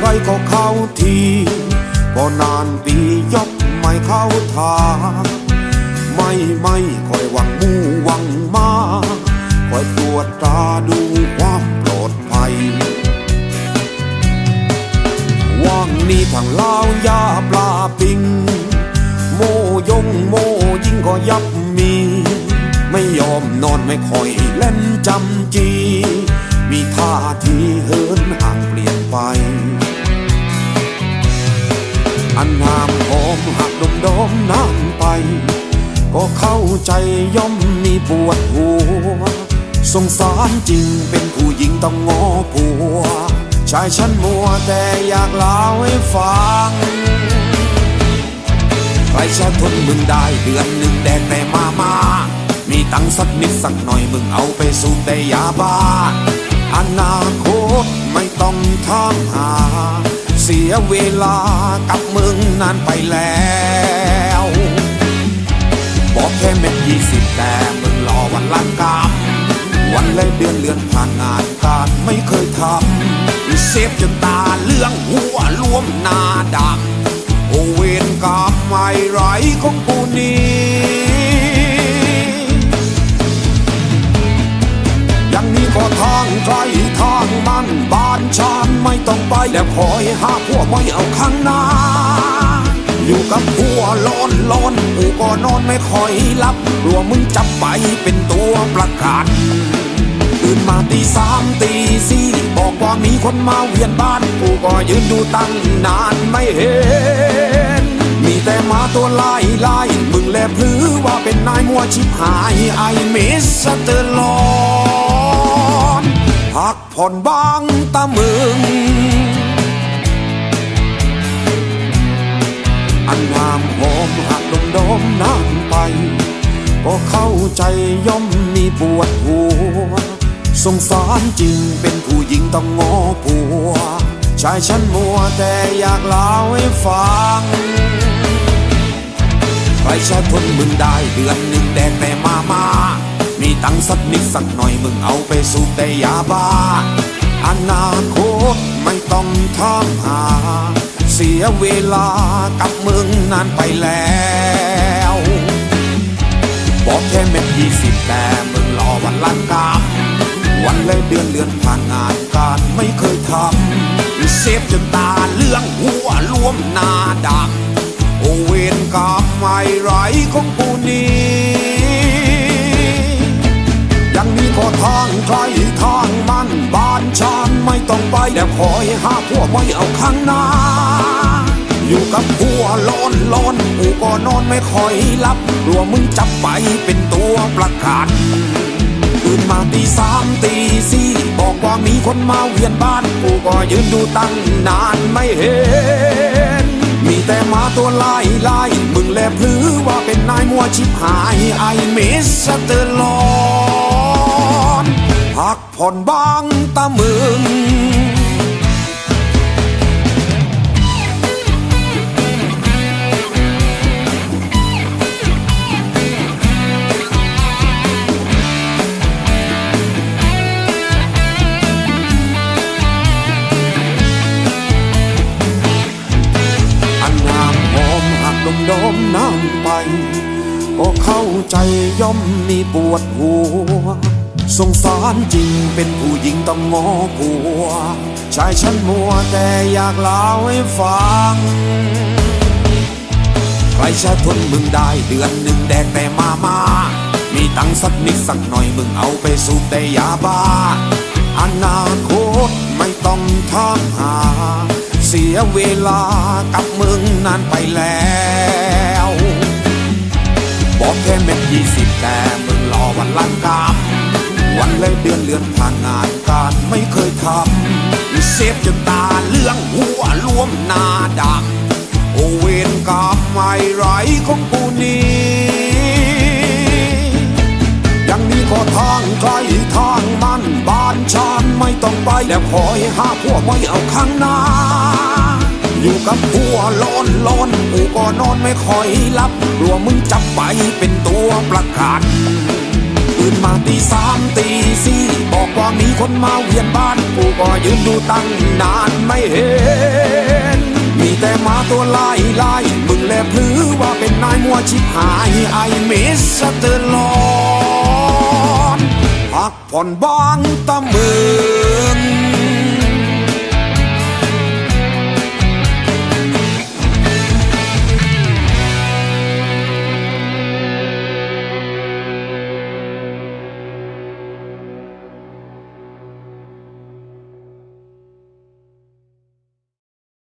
ไปก็เข้าทีก็นานปียกไม่เข้าทางไม่ไม่คอยหวังมู่หวังมาคอยตรวจตาดูความปลอดภัยว่างนี้ทางลาวยาปลาปิง โมยงโมยิ่งก็ยับมี ไม่ยอมนอนไม่คอยเล่นจำจี มีท่าทีเหินหา อันหามหอมหักดมดมน้ำไป ก็เข้าใจย่อมมีปวดหัว สงสารจริงเป็นผู้หญิงต้องงอผัว ชายฉันมัวแต่อยากเล่าให้ฟัง ใครจะทนมึงได้เดือนหนึ่งแดกแต่มามามีตังสักนิดสักหน่อยมึงเอาไปสูบแต่ยาบ้าอนาคตไม่ต้องทามหา สียเวลากับมึงนานไปแล้ว บอกแค่เม็ดยี่สิบแต่มึงรอวันละกำวันและเดือนเลือนผ่านงานการไม่เคยทำเซฟจนตาเลื่องหัวรวมหน้าดำโอเวนกรรมไม่ไรของกูนี้ ทางใครทางมันบ้านฉันไม่ต้องไปแล้วคอยหาพวกไม่เอาข้างหน้า อยู่กับผัวร้อนร้อนกูก็นอนไม่ค่อยหลับกลัวมึงจับไปเป็นตัวประกันตื่นมาตีสามตีสี่บอกว่ามีคนมาเวียนบ้านกูก็ยืนดูตั้งนานไม่เห็น มีแต่มาตัวลายลายมึงแลพลือว่าเป็นนายมัวชิบหายไอมิสเตอร์ลอ พักผ่อนบ้างตามึง อันงามหอมหักดมดมน้ำไปก็เข้าใจย่อมมีปวดหัว สงสารจริงเป็นผู้หญิงต้องงอผัว ชายฉันมัวแต่อยากเล่าให้ฟังใครจะทนมึงได้เดือนหนึ่งแดกแต่มามา มีตังสักนิดสักหน่อยมึงเอาไปสูบแต่ยาบ้า อนาคตไม่ต้องทามหา เสียเวลากับมึงนานไปแล้ว บอกแค่เม็ดยี่สิบแต่มึงรอวันละกำวันและเดือนเลือนผ่านงานการไม่เคยทำเซฟจนตาเลื่องหัวรวมหน้าดำโอเวนกรรมไม่ไรของกูนี้ ก็ทางใครทางมันบ้านฉันไม่ต้องไปแล้วคอยหาพวกไม่เอาข้างหน้า อยู่กับผัวร้นร้นกูก็นอนไม่ค่อยหลับกลัวมึงจับไปเป็นตัวประกันตื่นมาตีสามตีสี่บอกว่ามีคนมาเวียนบ้านกูก็ยืนดูตั้งนานไม่เห็น มีแต่มาตัวลายลายมึงแลพลือว่าเป็นนายมัวชิบหายไอมิสเตอร์ลอ พักผ่อนบ้างตามึง อันงามหอมหักดมดมน้ำไป ก็เข้าใจย่อมมีปวดหัว สงสารจริงเป็นผู้หญิงต้องงอผัว ชายฉันมัวแต่อยากเล่าให้ฟัง ใครจะทนมึงได้เดือนหนึ่งแดกแต่มามา มีตังสักนิดสักหน่อยมึงเอาไปสูบแต่ยาบ้า อนาคตไม่ต้องทามหา เสียเวลากับมึงนานไปแล้วบอกแค่เม็ดยี่สิบแต่มึงรอวันละกำวั นและเดือนเลือนผ่านงานการไม่เคยทำเซฟจนตาเลื่องหัวรวมหน้าดำโอเวนกรรมไม่ไรของกูนี้ยังมีก็ทางใครทางมันบ้านฉันไม่ต้องไปแล้วคอยหาพวกไม่เอาข้างหน้าอยู่กับผัวร้อนร้อนกูก็นอนไม่ค่อยหลับกลัวมึงจับไปเป็นตัวประกัน ตื่นมาตีสามตีสี่บอกว่ามีคนมาเวียนบ้านกูก็ยืนดูตั้งนานไม่เห็น มีแต่มาตัวลายลายมึงแลพลือว่าเป็นนายมัวชิบหายไอมิสเตอร์ลอนพักผ่อนบ้างตะเมือง